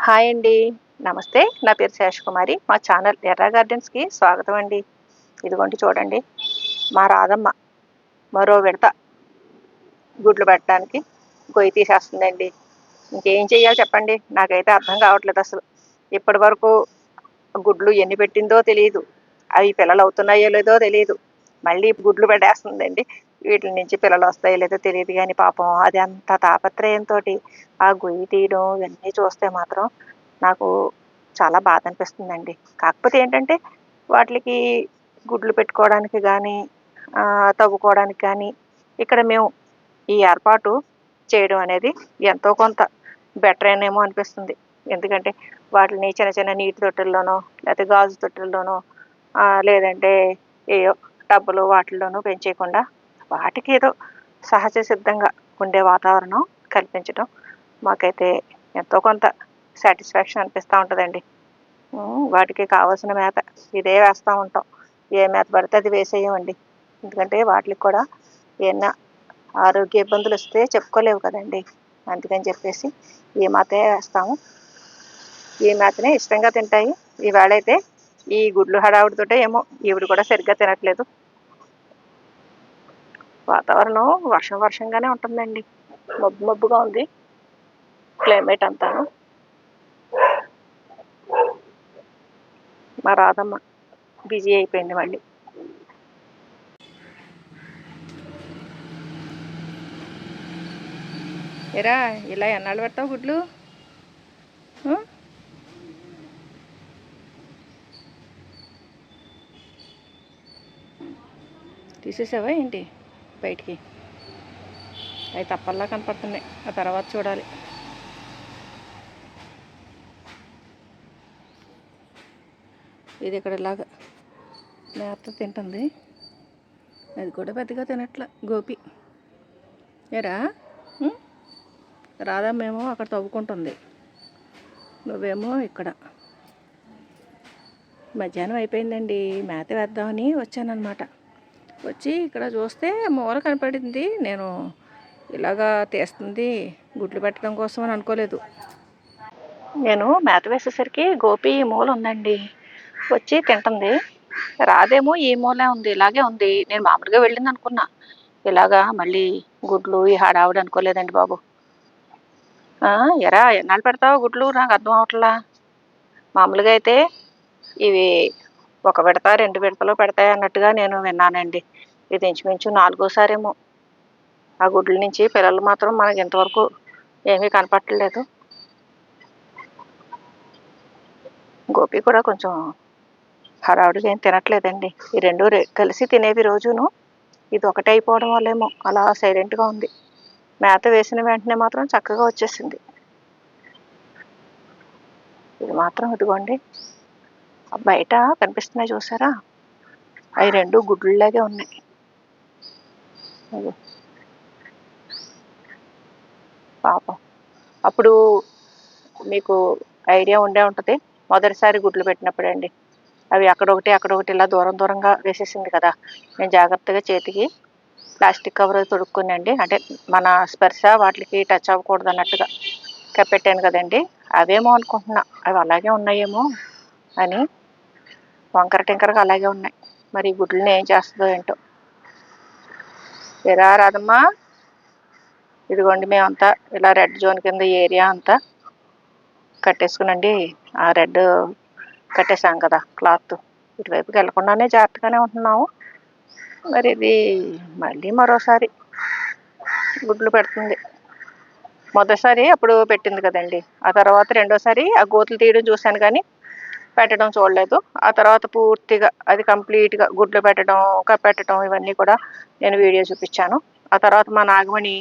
Hi అండి. నమస్తే. నా పేరు శేషకుమారి మా ఛానల్ ఎర్ర గార్డెన్స్కి స్వాగతం అండి. ఇదిగోండి చూడండి. మా రాధమ్మ మరో విడత గుడ్లు పెట్టడానికి గొయ్యి తీసేస్తుందండి. ఇంకేం చేయాలి చెప్పండి? నాకైతే అర్థం కావట్లేదు అసలు. ఇప్పటి వరకు గుడ్లు ఎన్ని పెట్టిందో తెలియదు అవి పిల్లలు అవుతున్నాయో లేదో తెలియదు మళ్ళీ గుడ్లు పెట్టేస్తుందండి. వీటి నుంచి పిల్లలు వస్తాయో లేదో తెలియదు కానీ పాపం అది అంత తాపత్రయంతో ఆ గొయ్యి తీయడం ఇవన్నీ చూస్తే మాత్రం నాకు చాలా బాధ అనిపిస్తుందండి. కాకపోతే ఏంటంటే వాటికి గుడ్లు పెట్టుకోవడానికి కానీ తవ్వుకోవడానికి కానీ ఇక్కడ మేము ఈ ఏర్పాటు చేయడం అనేది ఎంతో కొంత బెటర్ అయినేమో అనిపిస్తుంది. ఎందుకంటే వాటిని చిన్న చిన్న నీటి తొట్టెల్లోనో లేకపోతే గాజు తొట్టెల్లోనో లేదంటే ఏయో టబ్బులు వాటిల్లోనూ పెంచేయకుండా వాటికి ఏదో సహజ సిద్ధంగా ఉండే వాతావరణం కల్పించడం మాకైతే ఎంతో కొంత సాటిస్ఫాక్షన్ అనిపిస్తూ ఉంటుందండి. వాటికి కావాల్సిన మేత ఇదే వేస్తూ ఉంటాం. ఏ మేత పడితే అది వేసేయమండి. ఎందుకంటే వాటికి కూడా ఏమైనా ఆరోగ్య ఇబ్బందులు వస్తే చెప్పుకోలేవు కదండి. అందుకని చెప్పేసి ఈ మేతే వేస్తాము. ఈ మేతనే ఇష్టంగా తింటాయి. ఈవేళ అయితే ఈ గుడ్లు హడావుడితోటే ఏమో ఈవిడ కూడా సరిగ్గా తినట్లేదు. వాతావరణం వర్షం వర్షంగానే ఉంటుందండి. మబ్బు మబ్బుగా ఉంది. క్లైమేట్ అంతాను. మా రాధమ్మ బిజీ అయిపోయింది మళ్ళీ. ఎరా ఇలా ఎన్నాళ్ళు పెడతావు గుడ్లు? తీసేసావా ఏంటి? బయటికి. అవి తప్పల్లా కనపడుతున్నాయి. ఆ తర్వాత చూడాలి. ఇది ఇక్కడ ఇలాగా మేత తింటుంది. అది కూడా పెద్దగా తినట్ల. గోపి. ఏరా? ఉం? రాధమ్మేమో అక్కడ తవ్వుకుంటుంది. నువ్వేమో ఇక్కడ. మధ్యాహ్నం అయిపోయిందండి. మేత వేద్దామని వచ్చానన్నమాట. వచ్చి ఇక్కడ చూస్తే మూల కనపడింది. నేను ఇలాగా తీస్తుంది గుడ్లు పెట్టడం కోసం అని అనుకోలేదు. నేను మేత వేసేసరికి గోపి ఈ మూల ఉందండి. వచ్చి తింటుంది. రాదేమో ఈ మూలే ఉంది ఇలాగే ఉంది. నేను మామూలుగా వెళ్ళింది అనుకున్నా. ఇలాగా మళ్ళీ గుడ్లు ఈ హడావుడు అనుకోలేదండి బాబు. ఎరా ఎన్నాళ్ళు పెడతావు గుడ్లు? నాకు అర్థం అవట్లా. మామూలుగా అయితే ఇవి ఒక విడత రెండు విడతలు పెడతాయి అన్నట్టుగా నేను విన్నానండి. ఇది ఇంచుమించు నాలుగోసారేమో. ఆ గుడ్ల నుంచి పిల్లలు మాత్రం మనకి ఇంతవరకు ఏమీ కనపట్టలేదు. గోపి కూడా కొంచెం హడావుడిగా ఏం తినట్లేదండి. ఈ రెండు కలిసి తినేవి రోజును ఇది ఒకటే అయిపోవడం వల్లేమో. అలా సైలెంట్గా ఉంది. మేత వేసిన వెంటనే మాత్రం చక్కగా వచ్చేసింది. ఇది మాత్రం ఇదిగోండి. బయట కనిపిస్తున్నాయి చూసారా? అవి రెండు గుడ్లలాగే ఉన్నాయి. అయ్యో. పాపం. అప్పుడు మీకు ఐడియా ఉండే ఉంటుంది. మొదటిసారి గుడ్లు పెట్టినప్పుడు అండి. అవి అక్కడొకటి అక్కడొకటి ఇలా దూరం దూరంగా వేసేసింది కదా. నేను జాగ్రత్తగా చేతికి ప్లాస్టిక్ కవర్ తొడుక్కునండి అంటే మన స్పర్శ వాటికి టచ్ అవ్వకూడదు అన్నట్టుగా కప్పెట్టాను కదండి. అవేమో అనుకుంటున్నా. అవి అలాగే ఉన్నాయేమో అని వంకర టింకరగా అలాగే ఉన్నాయి. మరి గుడ్లని ఏం చేస్తుందో ఏంటో. ఎరా రాదమ్మా ఇదిగోండి మేమంతా ఇలా రెడ్ జోన్ కింద ఏరియా అంతా కట్టేసుకునండి. ఆ రెడ్ కట్టేసాం కదా క్లాత్. ఇటువైపుకి వెళ్ళకుండానే జాగ్రత్తగానే ఉంటున్నాము. మరి ఇది మళ్ళీ మరోసారి గుడ్లు పెడుతుంది. మొదటిసారి అప్పుడు పెట్టింది కదండి. ఆ తర్వాత రెండోసారి ఆ గోతులు తీయడం చూశాను కానీ పెట్టడం చూడలేదు. ఆ తర్వాత పూర్తిగా అది కంప్లీట్గా గుడ్లు పెట్టడం కప్పెట్టడం ఇవన్నీ కూడా నేను వీడియో చూపించాను. ఆ తర్వాత మా నాగమణి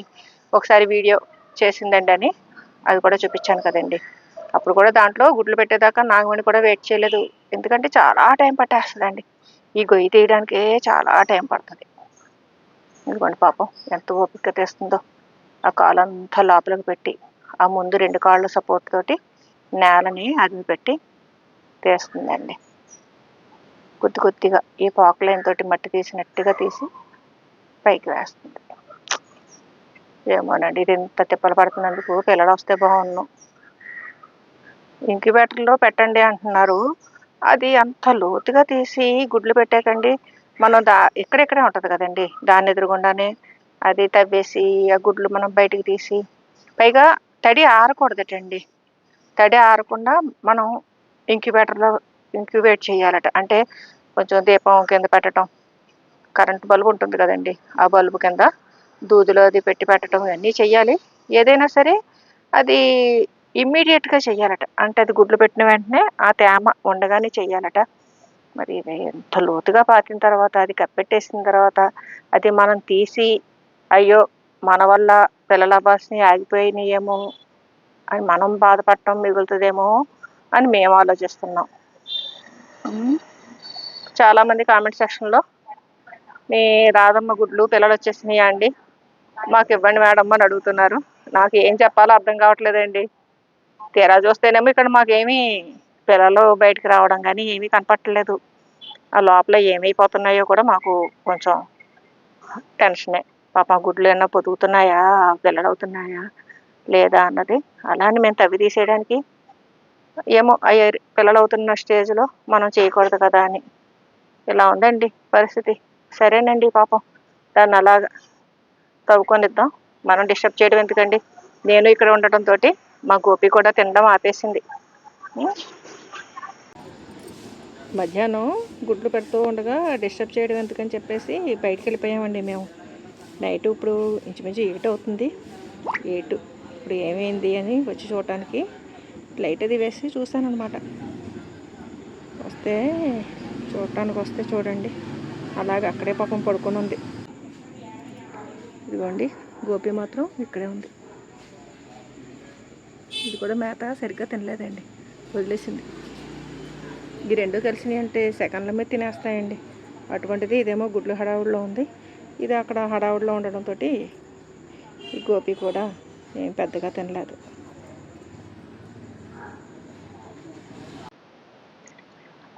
ఒకసారి వీడియో చేసిందండి అని అది కూడా చూపించాను కదండి. అప్పుడు కూడా దాంట్లో గుడ్లు పెట్టేదాకా నాగమణి కూడా వెయిట్ చేయలేదు. ఎందుకంటే చాలా టైం పట్టేస్తుందండి. ఈ గొయ్యి తీయడానికే చాలా టైం పడుతుంది. ఎందుకంటే పాపం ఎంత ఓపిక తెస్తుందో. ఆ కాలంతా లోపలికి పెట్టి ఆ ముందు రెండు కాళ్ళ సపోర్ట్ తోటి నేలని అది పెట్టి తీస్తుందండి కొద్ది కొద్దిగా ఈ పాకులైన తోటి మట్టి తీసినట్టుగా తీసి పైకి వేస్తుంది. ఏమోనండి ఇది ఇంత తిప్పలు పడుతున్నందుకు పిల్లలు వస్తే బాగున్నాం. ఇంక్యుబేటర్లో పెట్టండి అంటున్నారు. అది అంత లోతుగా తీసి గుడ్లు పెట్టాకండి. మనం దా ఇక్కడెక్కడే ఉంటుంది కదండి దాన్ని ఎదురుగుండానే అది తవ్వేసి ఆ గుడ్లు మనం బయటికి తీసి పైగా తడి ఆరకూడదటండి. తడి ఆరకుండా మనం ఇంక్యుబేటర్లో ఇంక్యుబేట్ చేయాలట. అంటే కొంచెం దీపం కింద పెట్టడం కరెంట్ బల్బు ఉంటుంది కదండి ఆ బల్బు కింద దూదులో అది పెట్టి పెట్టడం ఇవన్నీ చెయ్యాలి. ఏదైనా సరే అది ఇమ్మీడియట్గా చెయ్యాలట. అంటే అది గుడ్లు పెట్టిన వెంటనే ఆ తేమ ఉండగానే చెయ్యాలట. మరి ఇది ఎంత లోతుగా పాతిన తర్వాత అది కప్పెట్టేసిన తర్వాత అది మనం తీసి అయ్యో మన వల్ల పిల్లల అబ్బాస్ని ఆగిపోయినాయేమో అని మనం బాధపడటం మిగులుతుందేమో అని మేము ఆలోచిస్తున్నాం. చాలామంది కామెంట్ సెక్షన్లో మీ రాధమ్మ గుడ్లు పిల్లలు వచ్చేసినాయా అండి? మాకు ఇవ్వండి మేడం అని అడుగుతున్నారు. నాకు ఏం చెప్పాలో అర్థం కావట్లేదండి. తీరా చూస్తేనేమో ఇక్కడ మాకేమీ పిల్లలు బయటకు రావడం కానీ ఏమీ కనపట్టలేదు. ఆ లోపల ఏమైపోతున్నాయో కూడా మాకు కొంచెం టెన్షనే. పాప గుడ్లు ఏమన్నా పొదుగుతున్నాయా? పిల్లలు అవుతున్నాయా? లేదా అన్నది. అలా అని మేము తవ్వి తీసేయడానికి ఏమో అయ్యే పిల్లలు అవుతున్న స్టేజ్లో మనం చేయకూడదు కదా అని. ఇలా ఉందండి పరిస్థితి. సరేనండి పాపం. దాన్ని అలాగా తవ్వుకొనిద్దాం. మనం డిస్టర్బ్ చేయడం ఎందుకండి? నేను ఇక్కడ ఉండటంతో మా గోపి కూడా తినడం ఆపేసింది. మధ్యాహ్నం గుడ్లు పెడుతూ ఉండగా డిస్టర్బ్ చేయడం ఎందుకని చెప్పేసి బయటికి వెళ్ళిపోయామండి మేము. నైట్ ఇప్పుడు ఇంచుమించు ఎయిట్ అవుతుంది ఎయిట్ ఇప్పుడు ఏమైంది అని వచ్చి చూడటానికి లైట్ అది వేసి చూశాను అనమాట వస్తే చూడటానికి వస్తే చూడండి. అలాగే అక్కడే పాపం పడుకొని ఉంది ఇదిగోండి గోపి మాత్రం ఇక్కడే ఉంది. ఇది కూడా మేత సరిగ్గా తినలేదండి. వదిలేసింది. ఈ రెండు కలిసినాయి అంటే సెకండ్ల మీద తినేస్తాయండి. అటువంటిది ఇదేమో గుడ్లు హడావుడిలో ఉంది. ఇది అక్కడ హడావుడిలో ఉండడంతో ఈ గోపి కూడా ఏం పెద్దగా తినలేదు.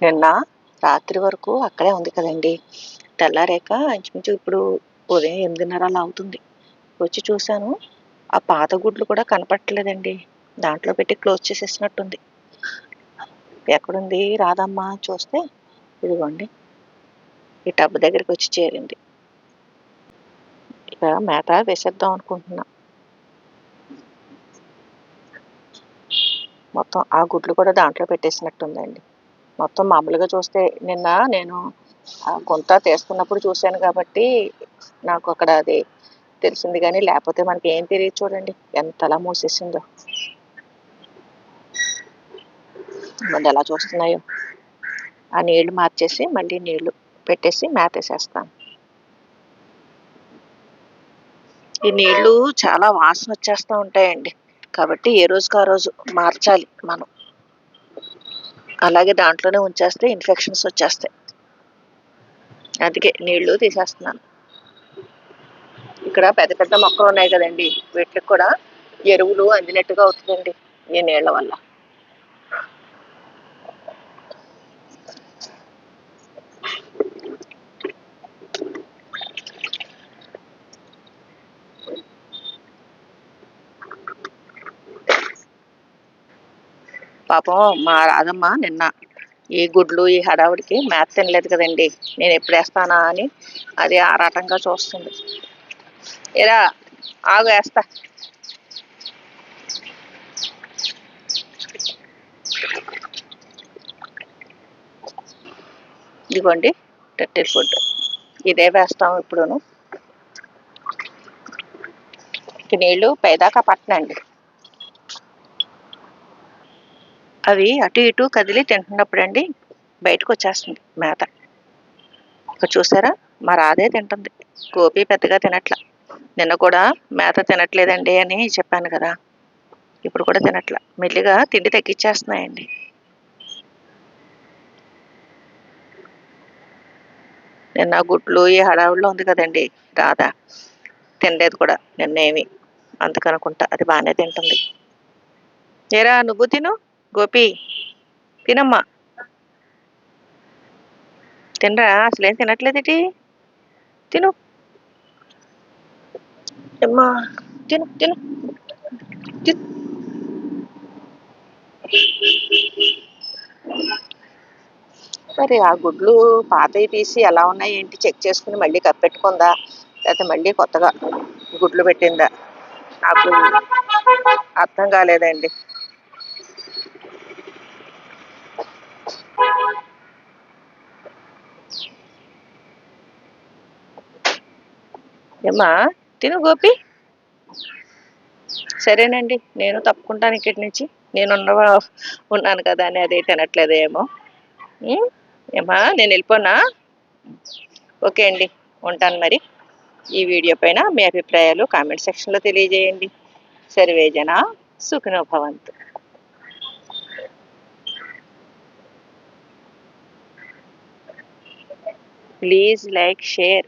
నిన్న రాత్రి వరకు అక్కడే ఉంది కదండి. తెల్లారాక ఇంచుమించు ఇప్పుడు ఉదయం ఎనిమిదిన్నర అలా అవుతుంది. వచ్చి చూశాను ఆ పాత గుడ్లు కూడా కనపట్టలేదండి దాంట్లో పెట్టి క్లోజ్ చేసేసినట్టుంది. ఎక్కడుంది రాదమ్మా? చూస్తే ఇదిగోండి. ఈ టబ్ దగ్గరికి వచ్చి చేరింది. ఇక మేత వేసేద్దాం అనుకుంటున్నా. మొత్తం ఆ గుడ్లు కూడా దాంట్లో పెట్టేసినట్టుందండి. మొత్తం మామూలుగా చూస్తే నిన్న నేను ఆ గుంత చూశాను కాబట్టి నాకు అక్కడ అది తెలిసింది కానీ లేకపోతే మనకి ఏం తెలియదు చూడండి ఎంతలా మూసేసిందో. మరి ఎలా చూస్తున్నాయో. ఆ నీళ్ళు మార్చేసి మళ్ళీ నీళ్ళు పెట్టేసి మేతేసేస్తాను. ఈ నీళ్ళు చాలా వాసన వచ్చేస్తూ ఉంటాయండి. కాబట్టి ఏ రోజుకి ఆ రోజు మార్చాలి మనం. అలాగే దాంట్లోనే ఉంచేస్తే ఇన్ఫెక్షన్స్ వచ్చేస్తాయి. అందుకే నీళ్ళు తీసేస్తున్నాను. ఇక్కడ పెద్ద పెద్ద మొక్కలు ఉన్నాయి కదండి వీటికి కూడా ఎరువులు అందినట్టుగా అవుతుందండి ఈ నీళ్ళ వల్ల. పాపం మా రాధమ్మ నిన్న ఈ గుడ్లు ఈ హడావుడికి మేత తినలేదు కదండి. నేను ఎప్పుడు వేస్తానా అని అది ఆరాటంగా చూస్తుంది. ఇలా ఆగు వేస్తా. ఇదిగోండి టెట్టిల్ ఫుడ్. ఇదే వేస్తాం ఇప్పుడును. నీళ్ళు పైదాకా పట్టనండి. అవి అటు ఇటు కదిలి తింటున్నప్పుడు అండి బయటకు వచ్చేస్తుంది మేత. ఇక్కడ చూసారా? మా రాధే తింటుంది. గోపి పెద్దగా తినట్ల. నిన్న కూడా మేత తినట్లేదండి అని చెప్పాను కదా. ఇప్పుడు కూడా తినట్ల. మెల్లిగా తిండి తగ్గించేస్తున్నాయండి నిన్న గుడ్లు ఈ హడావుడిలో ఉంది కదండి రాధ. తినలేదు కూడా నిన్నేమి. అందుకనుకుంటా అది బాగానే తింటుంది. ఏరా నువ్వు తిను? గోపి తినమ్మా. తినరా? అసలు ఏం తినట్లేదేటి తిను. అమ్మా తిను తిను. తిను మరి ఆ గుడ్లు పాతవి తీసి ఎలా ఉన్నాయి ఏంటి చెక్ చేసుకుని మళ్ళీ కప్పెట్టుకుందా? లేకపోతే మళ్ళీ కొత్తగా గుడ్లు పెట్టిందా? నాకు అర్థం కాలేదండి. ఏమ్మా? తిను గోపి. సరేనండి నేను తప్పుకుంటాను ఇక్కడి నుంచి. నేను ఉన్న ఉన్నాను కదా అని అదే తినట్లేదేమో ఉం? ఏమ్మా నేను వెళ్ళిపోనా? ఓకే అండి ఉంటాను మరి. ఈ వీడియో పైన మీ అభిప్రాయాలు కామెంట్ సెక్షన్లో తెలియజేయండి. సర్వేజన సుఖినో భవంతు please like share.